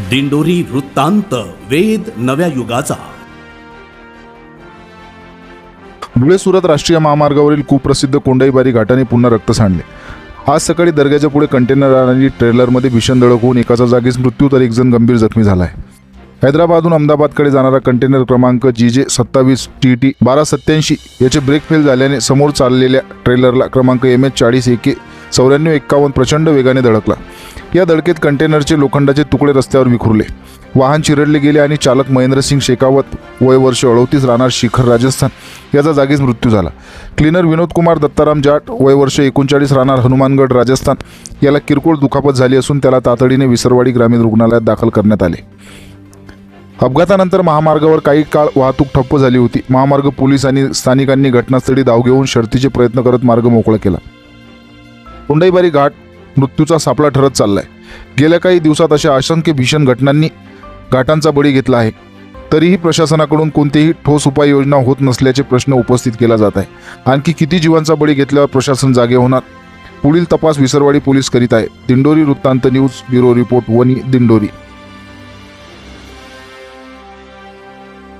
दिंडोरी वृत्तांत वेद नव्या युगाचा. धुळे सुरत राष्ट्रीय महामार्गावरील कुप्रसिद्ध कोंडाईबारी घाटाने पुन्हा रक्त सांडले. आज सकाळी दर्ग्याच्या पुढे कंटेनर आणि ट्रेलरमध्ये भीषण धडक होऊन एकाचा जागीच मृत्यू तर एक जण गंभीर जखमी झाला आहे हैदराबादहून अहमदाबादकडे जाणारा कंटेनर क्रमांक जी जे सत्तावीस टी टी बारा सत्याऐंशी याचे ब्रेक फेल झाल्याने समोर चाललेल्या ट्रेलरला क्रमांक एम एच चाळीस एके चौऱ्याण्णव एक्कावन्न प्रचंड वेगाने धडकला. या धडकेत कंटेनरचे लोखंडाचे तुकडे रस्त्यावर विखुरले. वाहन चिरडले गेले आणि चालक महेंद्रसिंग शेखावत वय वर्ष अडोतीस राहणार शिखर राजस्थान. याचा जागीच मृत्यू झाला. क्लीनर विनोद कुमार दत्ताराम जाट वय वर्ष एकोणचाळीस राहणार हनुमानगड राजस्थान. याला किरकोळ दुखापत झाली असून त्याला तातडीने विसरवाडी ग्रामीण रुग्णालयात दाखल करण्यात आले. अपघातानंतर महामार्गावर काही काळ वाहतूक ठप्प झाली होती. महामार्ग पोलीस आणि स्थानिकांनी घटनास्थळी धाव घेऊन शर्तीचे प्रयत्न करत मार्ग मोकळा केला. कुंडईबारी घाट मृत्यूचा सापळा ठरत चाललाय. गेल्या काही दिवसात अशा असंख्य भीषण घटनांनी घाटांचा बळी घेतला आहे. तरीही प्रशासनाकडून कोणतीही ठोस उपाययोजना होत नसल्याचे प्रश्न उपस्थित केला जात आहे. आणखी किती जीवांचा बळी घेतल्यावर प्रशासन जागे होणार? पुढील तपास विसरवाडी पोलीस करीत आहे. दिंडोरी वृत्तांत news bureau report Vani Dindori.